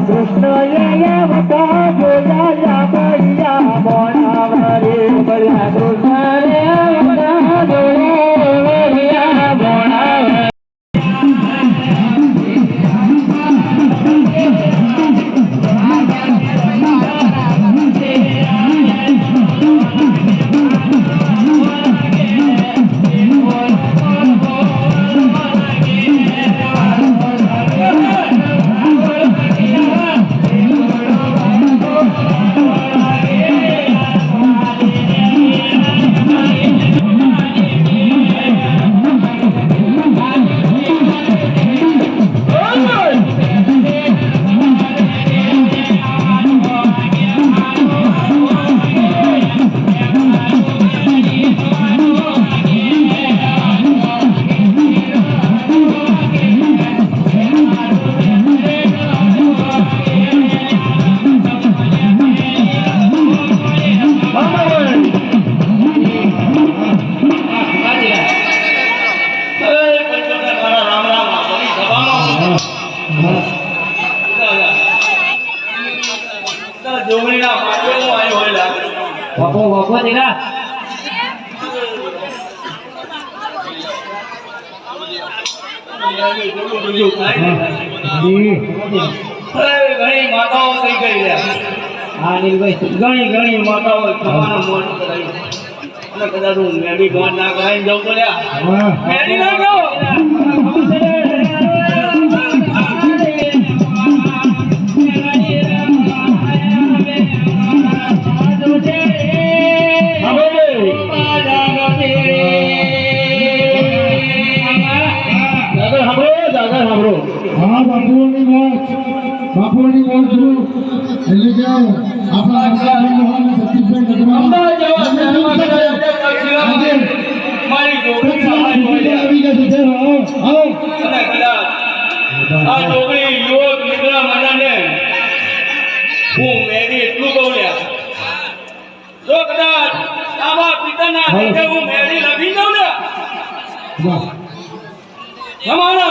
કૃષ્ણ જોયા બળિયા બોલાવરે બળિયા બાપુ બાપુ દીરા માતાઓ થઈ ગઈ હા ઘણી ઘણી માતાઓ થવાનું મોન કદાચ હું મેડી ના ગાઈ જવું બોલ્યા મેડી એટલે હું મેરી એટલું કહું લે આવા પિતાના હાથે હું મેરી લખી દઉં ને તમારા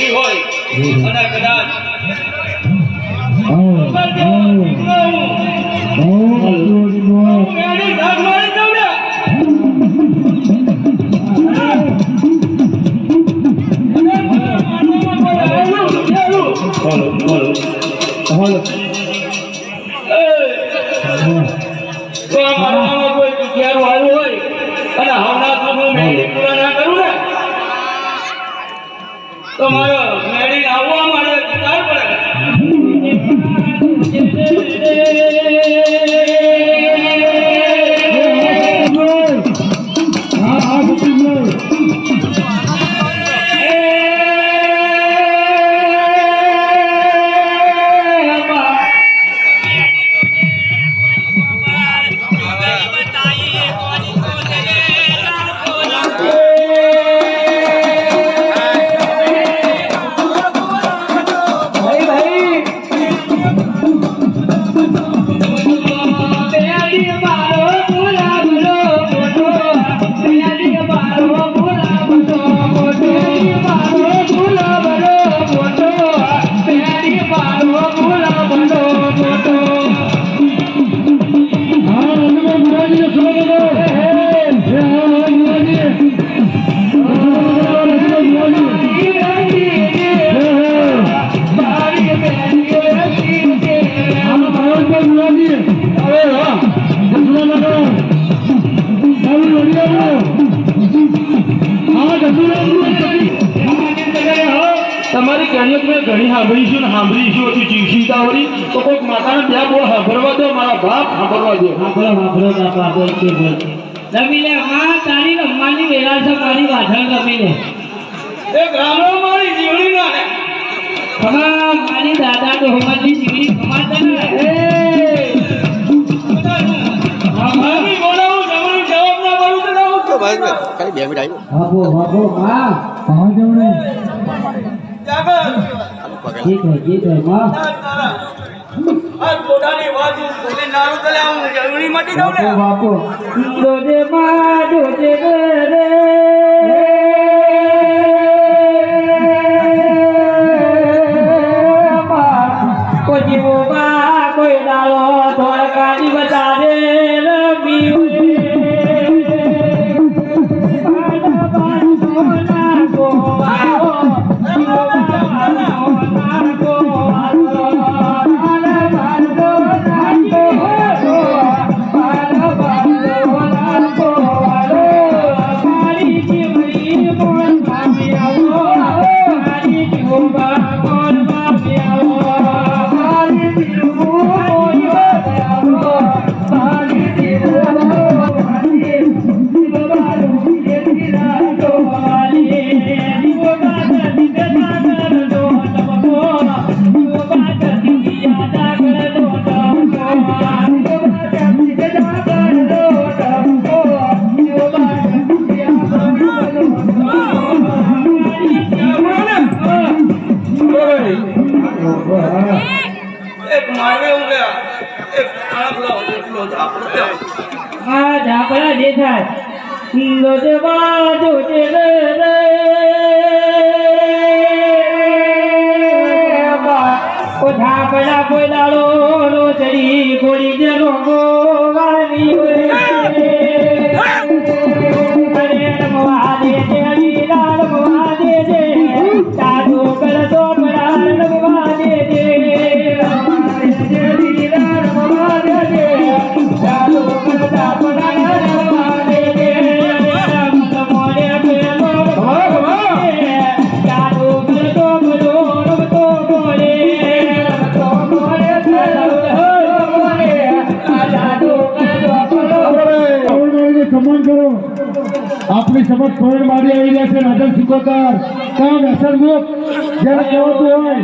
એવી હોય અને કદાચ Hello. Toma, no. સાંભળીશું ને સાંભળીશું હજુ જીવશું તાવરી તો કોઈક માતાને બે બોલ સાંભળવા દો મારા બાપ સાંભળવા દે. સાંભળો સાંભળો બાપા બોલ છે બોલ. રમી તારી રમવાની વેળા છે મારી વાઢણ રમી લે એ ગામો મારી જીવણી ના લે. તમારા મારી દાદા તો હમારી જીવણી કમાતા ને. ભાઈ બે મિનિટ આવ્યો હા હા હા હા જમણે જાગર. જીત હોય જીત હોયમાં આ પોતાની વાત ભલે નારું તલે આવું જરૂરી મટી દઉં ને બાપો દોજે માં દોજે રે કોઈ જીવો બા કોઈ દાડો ધોળકાની એક મારવે કે એક લાવો એટલો જ આપણો. આ ઝાપડા દોજે બા દોજે રે રે. ઓ ઝાપડા કોઈ ચડી ગોળી જે રોગો. આપણી સમજ ફોરન મારી આવી રહ્યા છે રાજા સિકોતર. કામ વ્યસન મુક્ત જેને કહેવાતું હોય.